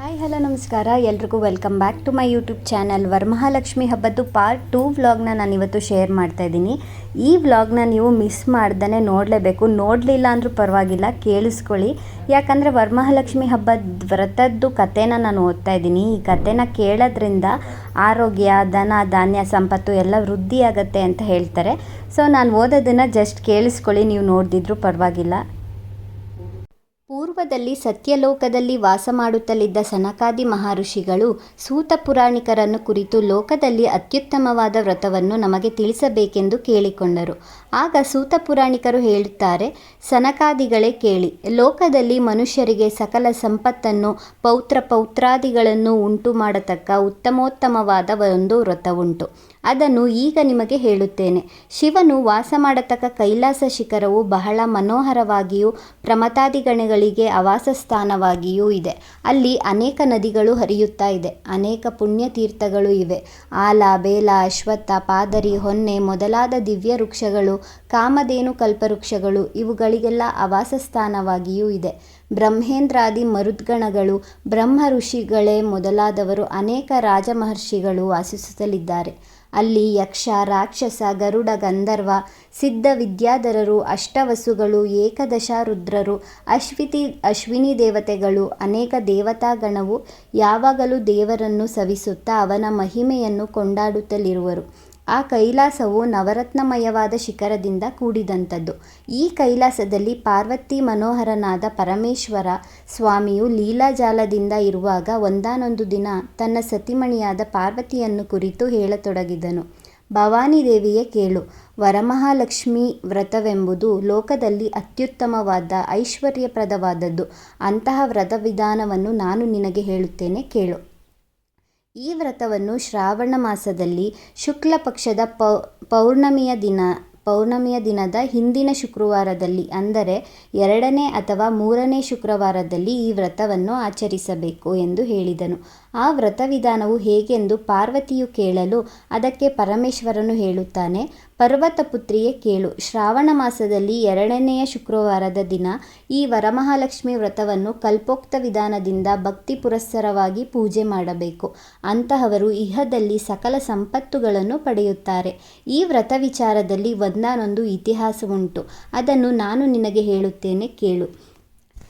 Hi, hello, ನಮಸ್ಕಾರ. ಎಲ್ರಿಗೂ welcome back to my YouTube channel Varamahalakshmi ಹಬ್ಬದ್ದು part two ವ್ಲಾಗ್ನ ನಾನು ಇವತ್ತು ಶೇರ್ ಮಾಡ್ತಾ ಇದ್ದೀನಿ. ಈ ವ್ಲಾಗ್ನ ನೀವು ಮಿಸ್ ಮಾಡ್ದೇ ನೋಡಲೇಬೇಕು. ನೋಡಲಿಲ್ಲ ಅಂದರೂ ಪರವಾಗಿಲ್ಲ, ಕೇಳಿಸ್ಕೊಳ್ಳಿ. ಯಾಕಂದರೆ ವರಮಹಾಲಕ್ಷ್ಮಿ ಹಬ್ಬದ ವ್ರತದ್ದು ಕಥೆನ ನಾನು ಓದ್ತಾ ಇದ್ದೀನಿ. ಈ ಕಥೆನ ಕೇಳೋದ್ರಿಂದ ಆರೋಗ್ಯ, ಧನ, ಧಾನ್ಯ, ಸಂಪತ್ತು ಎಲ್ಲ ವೃದ್ಧಿಯಾಗತ್ತೆ ಅಂತ ಹೇಳ್ತಾರೆ. ಸೊ, ನಾನು ಓದೋದನ್ನು ಜಸ್ಟ್ ಕೇಳಿಸ್ಕೊಳ್ಳಿ. ನೀವು ನೋಡಿದ್ರು ಪರವಾಗಿಲ್ಲ. ಪೂರ್ವದಲ್ಲಿ ಸತ್ಯಲೋಕದಲ್ಲಿ ವಾಸ ಮಾಡುತ್ತಲಿದ್ದ ಸನಕಾದಿ ಮಹಾಋಷಿಗಳು ಸೂತ ಪುರಾಣಿಕರನ್ನು ಕುರಿತು ಲೋಕದಲ್ಲಿ ಅತ್ಯುತ್ತಮವಾದ ವ್ರತವನ್ನು ನಮಗೆ ತಿಳಿಸಬೇಕೆಂದು ಕೇಳಿಕೊಂಡರು. ಆಗ ಸೂತ ಪುರಾಣಿಕರು ಹೇಳುತ್ತಾರೆ, ಸನಕಾದಿಗಳೇ ಕೇಳಿ, ಲೋಕದಲ್ಲಿ ಮನುಷ್ಯರಿಗೆ ಸಕಲ ಸಂಪತ್ತನ್ನು ಪೌತ್ರ ಪೌತ್ರಾದಿಗಳನ್ನು ಉಂಟು ಮಾಡತಕ್ಕ ಉತ್ತಮೋತ್ತಮವಾದ ಒಂದು ವ್ರತವುಂಟು. ಅದನ್ನು ಈಗ ನಿಮಗೆ ಹೇಳುತ್ತೇನೆ. ಶಿವನು ವಾಸ ಮಾಡತಕ್ಕ ಕೈಲಾಸ ಶಿಖರವು ಬಹಳ ಮನೋಹರವಾಗಿಯೂ ಪ್ರಮತಾದಿಗಣಗಳಿಗೆ ಆವಾಸ ಸ್ಥಾನವಾಗಿಯೂ ಇದೆ. ಅಲ್ಲಿ ಅನೇಕ ನದಿಗಳು ಹರಿಯುತ್ತಾ ಇದೆ, ಅನೇಕ ಪುಣ್ಯತೀರ್ಥಗಳು ಇವೆ. ಆಲ, ಬೇಲ, ಅಶ್ವತ್ಥ, ಪಾದರಿ, ಹೊನ್ನೆ ಮೊದಲಾದ ದಿವ್ಯ ವೃಕ್ಷಗಳು ಕಾಮಧೇನು ಕಲ್ಪವೃಕ್ಷಗಳು ಇವುಗಳಿಗೆಲ್ಲ ಆವಾಸ ಸ್ಥಾನವಾಗಿಯೂ ಇದೆ. ಬ್ರಹ್ಮೇಂದ್ರಾದಿ ಮರುದ್ಗಣಗಳು ಬ್ರಹ್ಮ ಋಷಿಗಳೇ ಮೊದಲಾದವರು ಅನೇಕ ರಾಜಮಹರ್ಷಿಗಳು ವಾಸಿಸುತ್ತಲಿದ್ದಾರೆ. ಅಲ್ಲಿ ಯಕ್ಷ, ರಾಕ್ಷಸ, ಗರುಡ, ಗಂಧರ್ವ, ಸಿದ್ಧ ವಿದ್ಯಾಧರರು, ಅಷ್ಟವಸುಗಳು, ಏಕದಶ ರುದ್ರರು, ಅಶ್ವಿತಿ, ಅಶ್ವಿನಿ ದೇವತೆಗಳು, ಅನೇಕ ದೇವತಾಗಣವು ಯಾವಾಗಲೂ ದೇವರನ್ನು ಸವಿಸುತ್ತಾ ಅವನ ಮಹಿಮೆಯನ್ನು ಕೊಂಡಾಡುತ್ತಲಿರುವರು. ಆ ಕೈಲಾಸವು ನವರತ್ನಮಯವಾದ ಶಿಖರದಿಂದ ಕೂಡಿದಂಥದ್ದು. ಈ ಕೈಲಾಸದಲ್ಲಿ ಪಾರ್ವತಿ ಮನೋಹರನಾದ ಪರಮೇಶ್ವರ ಸ್ವಾಮಿಯು ಲೀಲಾಜಾಲದಿಂದ ಇರುವಾಗ ಒಂದಾನೊಂದು ದಿನ ತನ್ನ ಸತಿಮಣಿಯಾದ ಪಾರ್ವತಿಯನ್ನು ಕುರಿತು ಹೇಳತೊಡಗಿದನು. ಭವಾನಿ ದೇವಿಯೇ ಕೇಳು, ವರಮಹಾಲಕ್ಷ್ಮಿ ವ್ರತವೆಂಬುದು ಲೋಕದಲ್ಲಿ ಅತ್ಯುತ್ತಮವಾದ, ಐಶ್ವರ್ಯಪ್ರದವಾದದ್ದು. ಅಂತಹ ವ್ರತ ವಿಧಾನವನ್ನು ನಾನು ನಿನಗೆ ಹೇಳುತ್ತೇನೆ, ಕೇಳು. ಈ ವ್ರತವನ್ನು ಶ್ರಾವಣ ಮಾಸದಲ್ಲಿ ಶುಕ್ಲ ಪಕ್ಷದ ಪೌ, ಪೌರ್ಣಮಿಯ ದಿನ, ಪೌರ್ಣಮಿಯ ದಿನದ ಹಿಂದಿನ ಶುಕ್ರವಾರದಲ್ಲಿ, ಅಂದರೆ ಎರಡನೇ ಅಥವಾ ಮೂರನೇ ಶುಕ್ರವಾರದಲ್ಲಿ ಈ ವ್ರತವನ್ನು ಆಚರಿಸಬೇಕು ಎಂದು ಹೇಳಿದನು. ಆ ವ್ರತ ವಿಧಾನವು ಹೇಗೆಂದು ಪಾರ್ವತಿಯು ಕೇಳಲು ಅದಕ್ಕೆ ಪರಮೇಶ್ವರನು ಹೇಳುತ್ತಾನೆ, ಪರ್ವತ ಪುತ್ರಿಯೇ ಕೇಳು, ಶ್ರಾವಣ ಮಾಸದಲ್ಲಿ ಎರಡನೆಯ ಶುಕ್ರವಾರದ ದಿನ ಈ ವರಮಹಾಲಕ್ಷ್ಮಿ ವ್ರತವನ್ನು ಕಲ್ಪೋಕ್ತ ವಿಧಾನದಿಂದ ಭಕ್ತಿ ಪುರಸ್ಸರವಾಗಿ ಪೂಜೆ ಮಾಡಬೇಕು. ಅಂತಹವರು ಇಹದಲ್ಲಿ ಸಕಲ ಸಂಪತ್ತುಗಳನ್ನು ಪಡೆಯುತ್ತಾರೆ. ಈ ವ್ರತ ವಿಚಾರದಲ್ಲಿ ಒಂದಾನೊಂದು ಇತಿಹಾಸವುಂಟು. ಅದನ್ನು ನಾನು ನಿನಗೆ ಹೇಳುತ್ತೇನೆ, ಕೇಳು.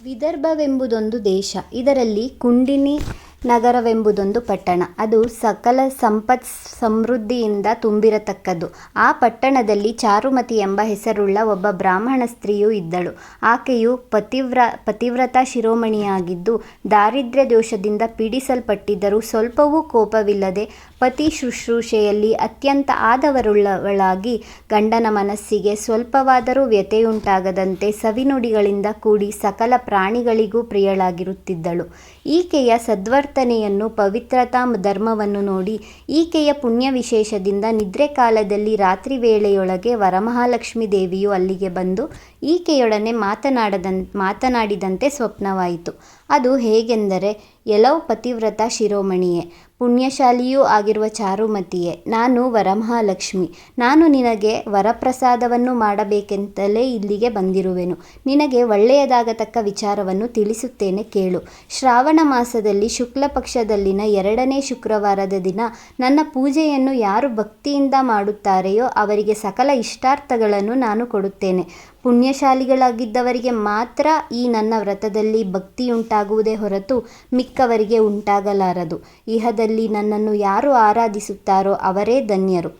ವಿದರ್ಭವೆಂಬುದೊಂದು ದೇಶ, ಇದರಲ್ಲಿ ಕುಂಡಿನಿ ನಗರವೆಂಬುದೊಂದು ಪಟ್ಟಣ. ಅದು ಸಕಲ ಸಂಪತ್ ಸಮೃದ್ಧಿಯಿಂದ ತುಂಬಿರತಕ್ಕದ್ದು. ಆ ಪಟ್ಟಣದಲ್ಲಿ ಚಾರುಮತಿ ಎಂಬ ಹೆಸರುಳ್ಳ ಒಬ್ಬ ಬ್ರಾಹ್ಮಣ ಸ್ತ್ರೀಯು ಇದ್ದಳು. ಆಕೆಯು ಪತಿವ್ರ, ಪತಿವ್ರತ ಶಿರೋಮಣಿಯಾಗಿದ್ದು ದಾರಿದ್ರ್ಯ ದೋಷದಿಂದ ಪೀಡಿಸಲ್ಪಟ್ಟಿದ್ದರೂ ಸ್ವಲ್ಪವೂ ಕೋಪವಿಲ್ಲದೆ ಪತಿ ಶುಶ್ರೂಷೆಯಲ್ಲಿ ಅತ್ಯಂತ ಆದವರುಳ್ಳವಳಾಗಿ ಗಂಡನ ಮನಸ್ಸಿಗೆ ಸ್ವಲ್ಪವಾದರೂ ವ್ಯಥೆಯುಂಟಾಗದಂತೆ ಸವಿನುಡಿಗಳಿಂದ ಕೂಡಿ ಸಕಲ ಪ್ರಾಣಿಗಳಿಗೂ ಪ್ರಿಯಳಾಗಿರುತ್ತಿದ್ದಳು. ಈಕೆಯ ಸದ್ವರ್ತನೆಯನ್ನು ಪವಿತ್ರತಾ ಧರ್ಮವನ್ನು ನೋಡಿ ಈಕೆಯ ಪುಣ್ಯ ವಿಶೇಷದಿಂದ ನಿದ್ರೆ ಕಾಲದಲ್ಲಿ ರಾತ್ರಿ ವೇಳೆಯೊಳಗೆ ವರಮಹಾಲಕ್ಷ್ಮಿ ದೇವಿಯು ಅಲ್ಲಿಗೆ ಬಂದು ಈಕೆಯೊಡನೆ ಮಾತನಾಡದಂ, ಮಾತನಾಡಿದಂತೆ ಸ್ವಪ್ನವಾಯಿತು. ಅದು ಹೇಗೆಂದರೆ ಎಲವು ಪತಿವ್ರತ ಶಿರೋಮಣಿಯೇ. ಪುಣ್ಯಶಾಲಿಯೂ ಆಗಿರುವ ಚಾರುಮತಿಯೇ, ನಾನು ವರಮಹಾಲಕ್ಷ್ಮಿ. ನಾನು ನಿನಗೆ ವರಪ್ರಸಾದವನ್ನು ಮಾಡಬೇಕೆಂತಲೇ ಇಲ್ಲಿಗೆ ಬಂದಿರುವೆನು. ನಿನಗೆ ಒಳ್ಳೆಯದಾಗತಕ್ಕ ವಿಚಾರವನ್ನು ತಿಳಿಸುತ್ತೇನೆ ಕೇಳು. ಶ್ರಾವಣ ಮಾಸದಲ್ಲಿ ಶುಕ್ಲ ಪಕ್ಷದಲ್ಲಿನ ಎರಡನೇ ಶುಕ್ರವಾರದ ದಿನ ನನ್ನ ಪೂಜೆಯನ್ನು ಯಾರು ಭಕ್ತಿಯಿಂದ ಮಾಡುತ್ತಾರೆಯೋ ಅವರಿಗೆ ಸಕಲ ಇಷ್ಟಾರ್ಥಗಳನ್ನು ನಾನು ಕೊಡುತ್ತೇನೆ. ಪುಣ್ಯಶಾಲಿಗಳಾಗಿದ್ದವರಿಗೆ ಮಾತ್ರ ಈ ನನ್ನ ವ್ರತದಲ್ಲಿ ಭಕ್ತಿಯುಂಟಾಗುವುದೇ ಹೊರತು ಮಿಕ್ಕವರಿಗೆ ಉಂಟಾಗಲಾರದು. ಇಹದಲ್ಲಿ ನನ್ನನ್ನು ಯಾರು ಆರಾಧಿಸುತ್ತಾರೋ ಅವರೇ ಧನ್ಯರು.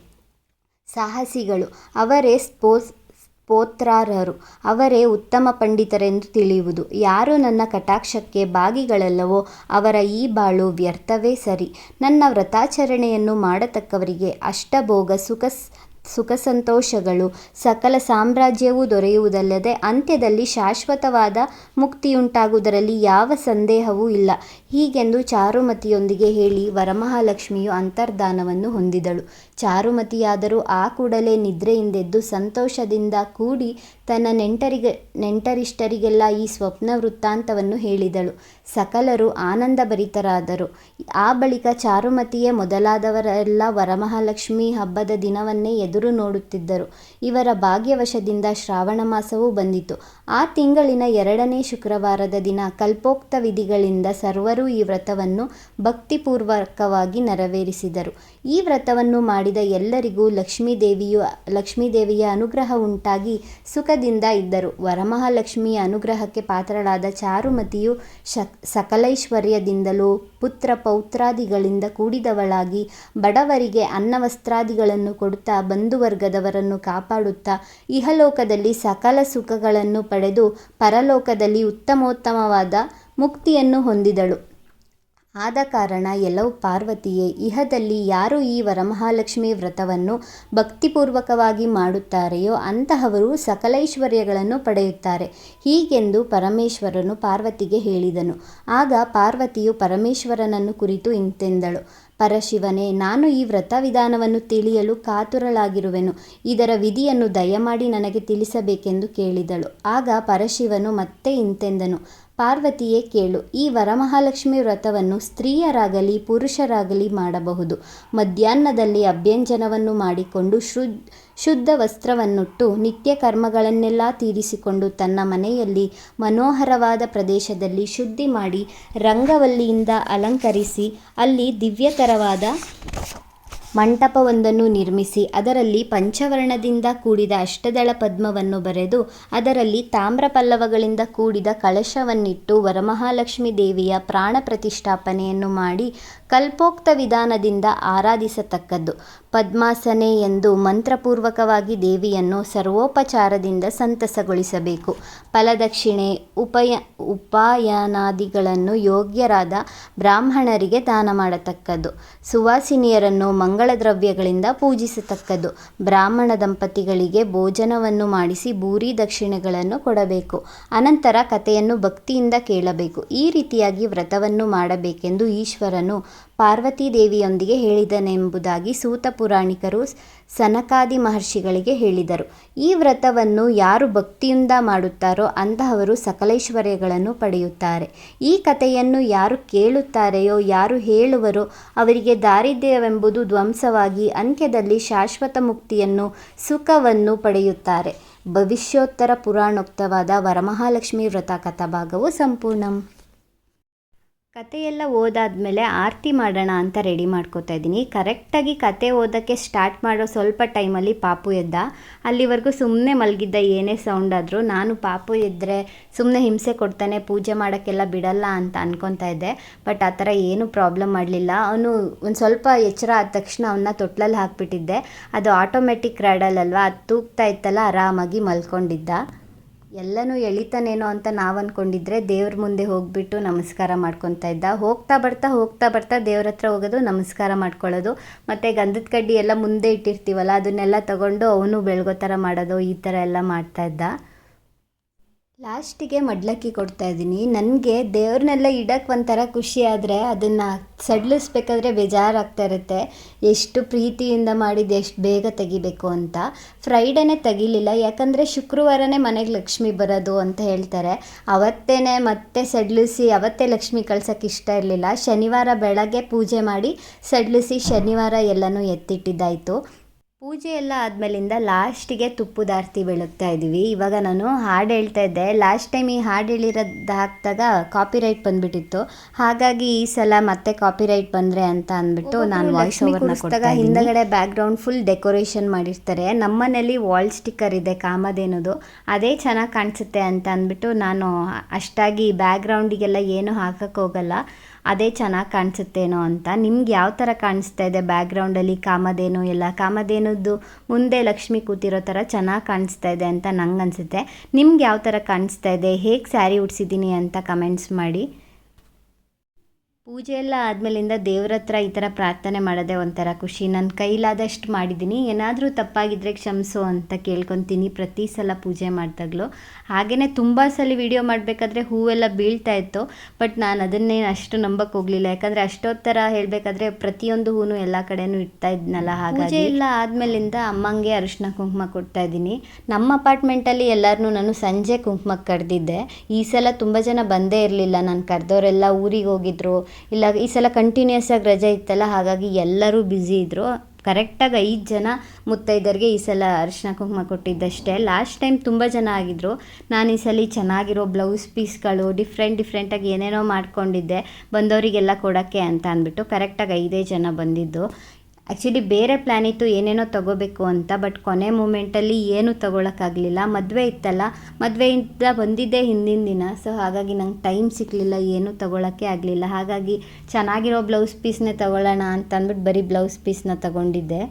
ಸಾಹಸಿಗಳು, ಅವರೇ ಸ್ಪೋಸ್ ಪೋತ್ರಾರರು ಅವರೇ ಉತ್ತಮ ಪಂಡಿತರೆಂದು ತಿಳಿಯುವುದು. ಯಾರು ನನ್ನ ಕಟಾಕ್ಷಕ್ಕೆ ಬಾಗಿಗಳಲ್ಲವೋ ಅವರ ಈ ಬಾಳು ವ್ಯರ್ಥವೇ ಸರಿ. ನನ್ನ ವ್ರತಾಚರಣೆಯನ್ನು ಮಾಡತಕ್ಕವರಿಗೆ ಅಷ್ಟಭೋಗ ಸುಖ ಸುಖ ಸಂತೋಷಗಳು ಸಕಲ ಸಾಮ್ರಾಜ್ಯವೂ ದೊರೆಯುವುದಲ್ಲದೆ ಅಂತ್ಯದಲ್ಲಿ ಶಾಶ್ವತವಾದ ಮುಕ್ತಿಯುಂಟಾಗುವುದರಲ್ಲಿ ಯಾವ ಸಂದೇಹವೂ ಇಲ್ಲ. ಹೀಗೆಂದು ಚಾರುಮತಿಯೊಂದಿಗೆ ಹೇಳಿ ವರಮಹಾಲಕ್ಷ್ಮಿಯು ಅಂತರ್ಧಾನವನ್ನು ಹೊಂದಿದಳು. ಚಾರುಮತಿಯಾದರೂ ಆ ಕೂಡಲೇ ನಿದ್ರೆಯಿಂದೆದ್ದು ಸಂತೋಷದಿಂದ ಕೂಡಿ ತನ್ನ ನೆಂಟರಿಗೆ, ನೆಂಟರಿಷ್ಟರಿಗೆಲ್ಲ ಈ ಸ್ವಪ್ನ ವೃತ್ತಾಂತವನ್ನು ಹೇಳಿದಳು. ಸಕಲರು ಆನಂದಭರಿತರಾದರು. ಆ ಬಳಿಕ ಚಾರುಮತಿಯೇ ಮೊದಲಾದವರೆಲ್ಲ ವರಮಹಾಲಕ್ಷ್ಮಿ ಹಬ್ಬದ ದಿನವನ್ನೇ ಎದುರು ನೋಡುತ್ತಿದ್ದರು. ಇವರ ಭಾಗ್ಯವಶದಿಂದ ಶ್ರಾವಣ ಮಾಸವೂ ಬಂದಿತು. ಆ ತಿಂಗಳಿನ ಎರಡನೇ ಶುಕ್ರವಾರದ ದಿನ ಕಲ್ಪೋಕ್ತ ವಿಧಿಗಳಿಂದ ಸರ್ವರೂ ಈ ವ್ರತವನ್ನು ಭಕ್ತಿಪೂರ್ವಕವಾಗಿ ನೆರವೇರಿಸಿದರು. ಈ ವ್ರತವನ್ನು ಮಾಡಿದ ಎಲ್ಲರಿಗೂ ಲಕ್ಷ್ಮೀದೇವಿಯು, ಲಕ್ಷ್ಮೀದೇವಿಯ ಅನುಗ್ರಹ ಉಂಟಾಗಿ ಸುಖದಿಂದ ಇದ್ದರು. ವರಮಹಾಲಕ್ಷ್ಮಿಯ ಅನುಗ್ರಹಕ್ಕೆ ಪಾತ್ರಳಾದ ಚಾರುಮತಿಯು ಶಕ್, ಸಕಲೈಶ್ವರ್ಯದಿಂದಲೂ ಪುತ್ರ ಪೌತ್ರಾದಿಗಳಿಂದ ಕೂಡಿದವಳಾಗಿ ಬಡವರಿಗೆ ಅನ್ನವಸ್ತ್ರಾದಿಗಳನ್ನು ಕೊಡುತ್ತಾ ಬಂಧುವರ್ಗದವರನ್ನು ಕಾಪಾಡುತ್ತಾ ಇಹಲೋಕದಲ್ಲಿ ಸಕಲ ಸುಖಗಳನ್ನು ಪಡೆದು ಪರಲೋಕದಲ್ಲಿ ಉತ್ತಮೋತ್ತಮವಾದ ಮುಕ್ತಿಯನ್ನು ಹೊಂದಿದಳು. ಆದ ಕಾರಣ ಎಲ್ಲವೂ ಪಾರ್ವತಿಯೇ, ಇಹದಲ್ಲಿ ಯಾರು ಈ ವರಮಹಾಲಕ್ಷ್ಮಿ ವ್ರತವನ್ನು ಭಕ್ತಿಪೂರ್ವಕವಾಗಿ ಮಾಡುತ್ತಾರೆಯೋ ಅಂತಹವರು ಸಕಲೈಶ್ವರ್ಯಗಳನ್ನು ಪಡೆಯುತ್ತಾರೆ. ಹೀಗೆಂದು ಪರಮೇಶ್ವರನು ಪಾರ್ವತಿಗೆ ಹೇಳಿದನು. ಆಗ ಪಾರ್ವತಿಯು ಪರಮೇಶ್ವರನನ್ನು ಕುರಿತು ಇಂತೆಂದಳು. ಪರಶಿವನೇ, ನಾನು ಈ ವ್ರತ ವಿಧಾನವನ್ನು ತಿಳಿಯಲು ಕಾತುರಳಾಗಿರುವೆನು. ಇದರ ವಿಧಿಯನ್ನು ದಯಮಾಡಿ ನನಗೆ ತಿಳಿಸಬೇಕೆಂದು ಕೇಳಿದಳು. ಆಗ ಪರಶಿವನು ಮತ್ತೆ ಇಂತೆಂದನು. ಪಾರ್ವತಿಯೇ ಕೇಳು, ಈ ವರಮಹಾಲಕ್ಷ್ಮಿ ವ್ರತವನ್ನು ಸ್ತ್ರೀಯರಾಗಲಿ ಪುರುಷರಾಗಲಿ ಮಾಡಬಹುದು. ಮಧ್ಯಾಹ್ನದಲ್ಲಿ ಅಭ್ಯಂಜನವನ್ನು ಮಾಡಿಕೊಂಡು ಶು, ಶುದ್ಧ ವಸ್ತ್ರವನ್ನುಟ್ಟು ನಿತ್ಯ ಕರ್ಮಗಳನ್ನೆಲ್ಲ ತೀರಿಸಿಕೊಂಡು ತನ್ನ ಮನೆಯಲ್ಲಿ ಮನೋಹರವಾದ ಪ್ರದೇಶದಲ್ಲಿ ಶುದ್ಧಿ ಮಾಡಿ ರಂಗವಲ್ಲಿಯಿಂದ ಅಲಂಕರಿಸಿ ಅಲ್ಲಿ ದಿವ್ಯಕರವಾದ ಮಂಟಪವೊಂದನ್ನು ನಿರ್ಮಿಸಿ ಅದರಲ್ಲಿ ಪಂಚವರ್ಣದಿಂದ ಕೂಡಿದ ಅಷ್ಟದಳ ಪದ್ಮವನ್ನು ಬರೆದು ಅದರಲ್ಲಿ ತಾಮ್ರ ಪಲ್ಲವಗಳಿಂದ ಕೂಡಿದ ಕಳಶವನ್ನಿಟ್ಟು ವರಮಹಾಲಕ್ಷ್ಮಿ ದೇವಿಯ ಪ್ರಾಣ ಪ್ರತಿಷ್ಠಾಪನೆಯನ್ನು ಮಾಡಿ ಕಲ್ಪೋಕ್ತ ವಿಧಾನದಿಂದ ಆರಾಧಿಸತಕ್ಕದ್ದು. ಪದ್ಮಾಸನೆ ಎಂದು ಮಂತ್ರಪೂರ್ವಕವಾಗಿ ದೇವಿಯನ್ನು ಸರ್ವೋಪಚಾರದಿಂದ ಸಂತಸಗೊಳಿಸಬೇಕು. ಫಲದಕ್ಷಿಣೆ, ಉಪಯ, ಉಪಾಯನಾದಿಗಳನ್ನು ಯೋಗ್ಯರಾದ ಬ್ರಾಹ್ಮಣರಿಗೆ ದಾನ ಮಾಡತಕ್ಕದ್ದು. ಸುವಾಸಿನಿಯರನ್ನು ಮಂಗಳ ದ್ರವ್ಯಗಳಿಂದ ಪೂಜಿಸತಕ್ಕದ್ದು. ಬ್ರಾಹ್ಮಣ ದಂಪತಿಗಳಿಗೆ ಭೋಜನವನ್ನು ಮಾಡಿಸಿ ಭೂರಿ ದಕ್ಷಿಣೆಗಳನ್ನು ಕೊಡಬೇಕು. ಅನಂತರ ಕಥೆಯನ್ನು ಭಕ್ತಿಯಿಂದ ಕೇಳಬೇಕು. ಈ ರೀತಿಯಾಗಿ ವ್ರತವನ್ನು ಮಾಡಬೇಕೆಂದು ಈಶ್ವರನು ಪಾರ್ವತಿ ದೇವಿಯೊಂದಿಗೆ ಹೇಳಿದನೆಂಬುದಾಗಿ ಸೂತ ಪುರಾಣಿಕರು ಸನಕಾದಿ ಮಹರ್ಷಿಗಳಿಗೆ ಹೇಳಿದರು. ಈ ವ್ರತವನ್ನು ಯಾರು ಭಕ್ತಿಯಿಂದ ಮಾಡುತ್ತಾರೋ ಅಂತಹವರು ಸಕಲೈಶ್ವರ್ಯಗಳನ್ನು ಪಡೆಯುತ್ತಾರೆ. ಈ ಕಥೆಯನ್ನು ಯಾರು ಕೇಳುತ್ತಾರೆಯೋ, ಯಾರು ಹೇಳುವರೋ ಅವರಿಗೆ ದಾರಿದ್ರ್ಯವೆಂಬುದು ಧ್ವಂಸವಾಗಿ ಅಂತ್ಯದಲ್ಲಿ ಶಾಶ್ವತ ಮುಕ್ತಿಯನ್ನು, ಸುಖವನ್ನು ಪಡೆಯುತ್ತಾರೆ. ಭವಿಷ್ಯೋತ್ತರ ಪುರಾಣೋಕ್ತವಾದ ವರಮಹಾಲಕ್ಷ್ಮಿ ವ್ರತ ಕಥಾಭಾಗವು ಸಂಪೂರ್ಣಂ. ಕಥೆಯೆಲ್ಲ ಓದಾದ್ಮೇಲೆ ಆರತಿ ಮಾಡೋಣ ಅಂತ ರೆಡಿ ಮಾಡ್ಕೋತಾ ಇದ್ದೀನಿ. ಕರೆಕ್ಟಾಗಿ ಕತೆ ಓದೋಕ್ಕೆ ಸ್ಟಾರ್ಟ್ ಮಾಡೋ ಸ್ವಲ್ಪ ಟೈಮಲ್ಲಿ ಪಾಪು ಎದ್ದ. ಅಲ್ಲಿವರೆಗೂ ಸುಮ್ಮನೆ ಮಲಗಿದ್ದ ಏನೇ ಸೌಂಡ್ ಆದರೂ ನಾನು ಪಾಪು ಎದ್ದರೆ ಸುಮ್ಮನೆ ಹಿಂಸೆ ಕೊಡ್ತಾನೆ, ಪೂಜೆ ಮಾಡೋಕ್ಕೆಲ್ಲ ಬಿಡಲ್ಲ ಅಂತ ಅನ್ಕೊತಾ ಇದ್ದೆ. ಬಟ್ ಆ ಥರ ಏನೂ ಪ್ರಾಬ್ಲಮ್ ಮಾಡಲಿಲ್ಲ. ಅವನು ಒಂದು ಸ್ವಲ್ಪ ಎಚ್ಚರ ಆದ ತಕ್ಷಣ ಅವನ್ನ ತೊಟ್ಲಲ್ಲಿ ಹಾಕಿಬಿಟ್ಟಿದ್ದೆ. ಅದು ಆಟೋಮೆಟಿಕ್ ರಾಡಲ್ಲಲ್ವ ಅದು ತೂಗ್ತಾ ಇತ್ತಲ್ಲ, ಆರಾಮಾಗಿ ಮಲ್ಕೊಂಡಿದ್ದ. ಎಲ್ಲನೂ ಎಳಿತಾನೇನೋ ಅಂತ ನಾವು ಅಂದ್ಕೊಂಡಿದ್ರೆ ದೇವ್ರ ಮುಂದೆ ಹೋಗ್ಬಿಟ್ಟು ನಮಸ್ಕಾರ ಮಾಡ್ಕೊತಾ ಇದ್ದ. ಹೋಗ್ತಾ ಬರ್ತಾ ಹೋಗ್ತಾ ಬರ್ತಾ ದೇವ್ರ ಹತ್ರ ಹೋಗೋದು, ನಮಸ್ಕಾರ ಮಾಡ್ಕೊಳ್ಳೋದು. ಮತ್ತು ಗಂಧದ ಕಡ್ಡಿ ಎಲ್ಲ ಮುಂದೆ ಇಟ್ಟಿರ್ತೀವಲ್ಲ, ಅದನ್ನೆಲ್ಲ ತಗೊಂಡು ಅವನು ಬೆಳಗೋ ಥರ ಮಾಡೋದು, ಈ ಥರ ಎಲ್ಲ ಮಾಡ್ತಾ ಇದ್ದ. ಲಾಸ್ಟಿಗೆ ಮಡ್ಲಕ್ಕಿ ಕೊಡ್ತಾ ಇದ್ದೀನಿ. ನನಗೆ ದೇವ್ರನ್ನೆಲ್ಲ ಇಡಕ್ಕೆ ಒಂಥರ ಖುಷಿ ಆದರೆ ಅದನ್ನು ಸಡ್ಲಿಸ್ಬೇಕಾದ್ರೆ ಬೇಜಾರಾಗ್ತಾ ಇರುತ್ತೆ. ಎಷ್ಟು ಪ್ರೀತಿಯಿಂದ ಮಾಡಿದ್ದು ಎಷ್ಟು ಬೇಗ ತೆಗಿಬೇಕು ಅಂತ. ಫ್ರೈಡೇನೇ ತೆಗಿಲಿಲ್ಲ, ಯಾಕಂದರೆ ಶುಕ್ರವಾರನೇ ಮನೆಗೆ ಲಕ್ಷ್ಮಿ ಬರೋದು ಅಂತ ಹೇಳ್ತಾರೆ. ಅವತ್ತೇ ಮತ್ತೆ ಸಡ್ಲಿಸಿ, ಅವತ್ತೇ ಲಕ್ಷ್ಮಿ ಕಳ್ಸೋಕ್ಕೆ ಇಷ್ಟ ಇರಲಿಲ್ಲ. ಶನಿವಾರ ಬೆಳಗ್ಗೆ ಪೂಜೆ ಮಾಡಿ ಸಡ್ಲಿಸಿ ಶನಿವಾರ ಎಲ್ಲನೂ ಎತ್ತಿಟ್ಟಿದ್ದಾಯಿತು. ಪೂಜೆ ಎಲ್ಲ ಆದ್ಮೇಲಿಂದ ಲಾಸ್ಟಿಗೆ ತುಪ್ಪದ ಆರತಿ ಬೆಳಗ್ತಾ ಇದ್ದೀವಿ. ಇವಾಗ ನಾನು ಹಾಡು ಹೇಳ್ತಾ ಇದ್ದೆ. ಲಾಸ್ಟ್ ಟೈಮ್ ಈ ಹಾಡು ಹೇಳಿರೋದು ಹಾಕಿದಾಗ ಕಾಪಿರೈಟ್ ಬಂದ್ಬಿಟ್ಟಿತ್ತು. ಹಾಗಾಗಿ ಈ ಸಲ ಮತ್ತೆ ಕಾಪಿರೈಟ್ ಬಂದರೆ ಅಂತ ಅಂದ್ಬಿಟ್ಟು ನಾನು ವಾಯ್ಸ್ ಓವರ್ನ ಕೊಡ್ತಾಗ ಹಿಂದಗಡೆ ಬ್ಯಾಕ್ಗ್ರೌಂಡ್ ಫುಲ್ ಡೆಕೋರೇಷನ್ ಮಾಡಿರ್ತಾರೆ. ನಮ್ಮನೇಲಿ ವಾಲ್ ಸ್ಟಿಕ್ಕರ್ ಇದೆ ಕಾಮದೇನದು ಅದೇ ಚೆನ್ನಾಗಿ ಕಾಣಿಸುತ್ತೆ ಅಂತ ಅಂದ್ಬಿಟ್ಟು ನಾನು ಅಷ್ಟಾಗಿ ಬ್ಯಾಕ್ಗ್ರೌಂಡಿಗೆಲ್ಲ ಏನು ಹಾಕೋಕ್ಕೋಗಲ್ಲ ಹೋಗಲ್ಲ. ಅದೇ ಚೆನ್ನಾಗಿ ಕಾಣಿಸುತ್ತೇನೋ ಅಂತ. ನಿಮ್ಗೆ ಯಾವ ಥರ ಕಾಣಿಸ್ತಾ ಇದೆ ಬ್ಯಾಕ್ಗ್ರೌಂಡಲ್ಲಿ ಕಾಮಧೇನು ಎಲ್ಲ? ಕಾಮಧೇನುದ್ದು ಮುಂದೆ ಲಕ್ಷ್ಮಿ ಕೂತಿರೋ ಥರ ಚೆನ್ನಾಗಿ ಕಾಣಿಸ್ತಾ ಇದೆ ಅಂತ ನಂಗೆ ಅನಿಸುತ್ತೆ ನಿಮ್ಗೆ ಯಾವ ಥರ ಕಾಣಿಸ್ತಾ ಇದೆ? ಹೇಗೆ ಸ್ಯಾರಿ ಉಡ್ಸಿದ್ದೀನಿ ಅಂತ ಕಮೆಂಟ್ಸ್ ಮಾಡಿ. ಪೂಜೆ ಎಲ್ಲ ಆದ್ಮೇಲಿಂದ ದೇವ್ರ ಹತ್ರ ಈ ಥರ ಪ್ರಾರ್ಥನೆ ಮಾಡೋದೇ ಒಂಥರ ಖುಷಿ. ನನ್ನ ಕೈಲಾದಷ್ಟು ಮಾಡಿದ್ದೀನಿ. ಏನಾದರೂ ತಪ್ಪಾಗಿದ್ದರೆ ಕ್ಷಮಿಸು ಅಂತ ಕೇಳ್ಕೊತೀನಿ ಪ್ರತಿ ಸಲ ಪೂಜೆ ಮಾಡಿದಾಗಲೂ. ಹಾಗೆಯೇ ತುಂಬ ಸಲ ವಿಡಿಯೋ ಮಾಡಬೇಕಾದ್ರೆ ಹೂವೆಲ್ಲ ಬೀಳ್ತಾ ಇತ್ತು. ಬಟ್ ನಾನು ಅದನ್ನೇನು ಅಷ್ಟು ನಂಬಕ್ಕೆ ಹೋಗಲಿಲ್ಲ. ಯಾಕಂದರೆ ಅಷ್ಟೊತ್ತರ ಹೇಳಬೇಕಾದ್ರೆ ಪ್ರತಿಯೊಂದು ಹೂನು ಎಲ್ಲ ಕಡೆನೂ ಇಡ್ತಾ ಇದ್ನಲ್ಲ ಹಾಗಾಗಿ. ಎಲ್ಲ ಆದ್ಮೇಲಿಂದ ಅಮ್ಮಂಗೆ ಅರಿಶಿನ ಕುಂಕುಮ ಕೊಡ್ತಾ ಇದ್ದೀನಿ. ನಮ್ಮ ಅಪಾರ್ಟ್ಮೆಂಟಲ್ಲಿ ಎಲ್ಲರನ್ನೂ ನಾನು ಸಂಜೆ ಕುಂಕುಮಕ್ಕೆ ಕರೆದಿದ್ದೆ. ಈ ಸಲ ತುಂಬ ಜನ ಬಂದೇ ಇರಲಿಲ್ಲ. ನಾನು ಕರೆದವರೆಲ್ಲ ಊರಿಗೆ ಹೋಗಿದ್ರು. ಇಲ್ಲ, ಈ ಸಲ ಕಂಟಿನ್ಯೂಸ್ ಆಗಿ ರಜೆ ಇತ್ತಲ್ಲ, ಹಾಗಾಗಿ ಎಲ್ಲರೂ ಬ್ಯುಸಿ ಇದ್ದರು ಕರೆಕ್ಟಾಗಿ ಐದು ಜನ ಮುತ್ತೈದರಿಗೆ ಈ ಸಲ ಅರಿಶಿನ ಕುಂಕುಮ ಕೊಟ್ಟಿದ್ದಷ್ಟೇ. ಲಾಸ್ಟ್ ಟೈಮ್ ತುಂಬ ಜನ ಆಗಿದ್ದರು ನಾನು ಈ ಸಲ ಚೆನ್ನಾಗಿರೋ ಬ್ಲೌಸ್ ಪೀಸ್ಗಳು ಡಿಫ್ರೆಂಟ್ ಡಿಫ್ರೆಂಟಾಗಿ ಏನೇನೋ ಮಾಡ್ಕೊಂಡಿದ್ದೆ. ಬಂದವರಿಗೆಲ್ಲ ಕೊಡೋಕ್ಕೆ ಅಂತ ಅಂದ್ಬಿಟ್ಟು ಕರೆಕ್ಟಾಗಿ ಐದೇ ಜನ ಬಂದಿದ್ದು. ಆ್ಯಕ್ಚುಲಿ ಬೇರೆ ಪ್ಲ್ಯಾನ್ ಇತ್ತು, ಏನೇನೋ ತಗೋಬೇಕು ಅಂತ ಬಟ್ ಕೊನೆ ಮೂಮೆಂಟಲ್ಲಿ ಏನೂ ತಗೊಳಕ್ಕಾಗಲಿಲ್ಲ. ಮದುವೆ ಇತ್ತಲ್ಲ, ಮದುವೆಯಿಂದ ಬಂದಿದ್ದೆ ಹಿಂದಿನ ದಿನ ಸೊ ಹಾಗಾಗಿ ನಂಗೆ ಟೈಮ್ ಸಿಗಲಿಲ್ಲ, ಏನೂ ತಗೊಳಕ್ಕೆ ಆಗಲಿಲ್ಲ. ಹಾಗಾಗಿ ಚೆನ್ನಾಗಿರೋ ಬ್ಲೌಸ್ ಪೀಸ್ನೇ ತಗೊಳ್ಳೋಣ ಅಂತ ಅಂದ್ಬಿಟ್ಟು ಬರೀ ಬ್ಲೌಸ್ ಪೀಸ್ನ ತಗೊಂಡಿದ್ದೆ.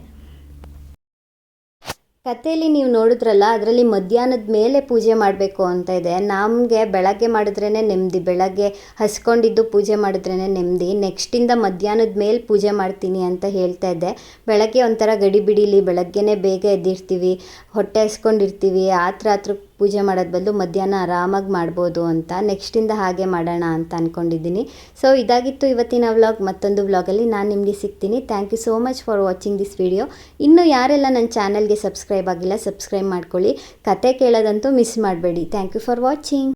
ಕಥೆಯಲ್ಲಿ ನೀವು ನೋಡಿದ್ರಲ್ಲ, ಅದರಲ್ಲಿ ಮಧ್ಯಾಹ್ನದ ಮೇಲೆ ಪೂಜೆ ಮಾಡಬೇಕು ಅಂತ ಇದೆ. ನಮಗೆ ಬೆಳಗ್ಗೆ ಮಾಡಿದ್ರೇ ನೆಮ್ಮದಿ ಬೆಳಗ್ಗೆ ಹಸ್ಕೊಂಡಿದ್ದು ಪೂಜೆ ಮಾಡಿದ್ರೇ ನೆಮ್ಮದಿ ನೆಕ್ಸ್ಟಿಂದ ಮಧ್ಯಾಹ್ನದ ಮೇಲೆ ಪೂಜೆ ಮಾಡ್ತೀನಿ ಅಂತ ಹೇಳ್ತಾ ಇದ್ದೆ. ಬೆಳಗ್ಗೆ ಒಂಥರ ಗಡಿಬಿಡಿಲಿ, ಬೆಳಗ್ಗೆನೇ ಬೇಗ ಎದ್ದಿರ್ತೀವಿ, ಹೊಟ್ಟೆ ಹಸ್ಕೊಂಡಿರ್ತೀವಿ ಆತ್ರ ಹತ್ರ ಪೂಜೆ ಮಾಡೋದು ಬದಲು ಮಧ್ಯಾಹ್ನ ಆರಾಮಾಗಿ ಮಾಡ್ಬೋದು ಅಂತ ನೆಕ್ಸ್ಟಿಂದ ಹಾಗೆ ಮಾಡೋಣ ಅಂತ ಅಂದ್ಕೊಂಡಿದ್ದೀನಿ ಸೊ ಇದಾಗಿತ್ತು ಇವತ್ತಿನ ವ್ಲಾಗ್ ಮತ್ತೊಂದು ವ್ಲಾಗಲ್ಲಿ ನಾನು ನಿಮಗೆ ಸಿಗ್ತೀನಿ. Thank you so much for watching this video ಇನ್ನೂ ಯಾರೆಲ್ಲ ನನ್ನ ಚಾನಲ್ಗೆ ಸಬ್ಸ್ಕ್ರೈಬ್ ಆಗಿಲ್ಲ ಸಬ್ಸ್ಕ್ರೈಬ್ ಮಾಡ್ಕೊಳ್ಳಿ. ಕತೆ ಕೇಳೋದಂತೂ ಮಿಸ್ ಮಾಡಬೇಡಿ. Thank you for watching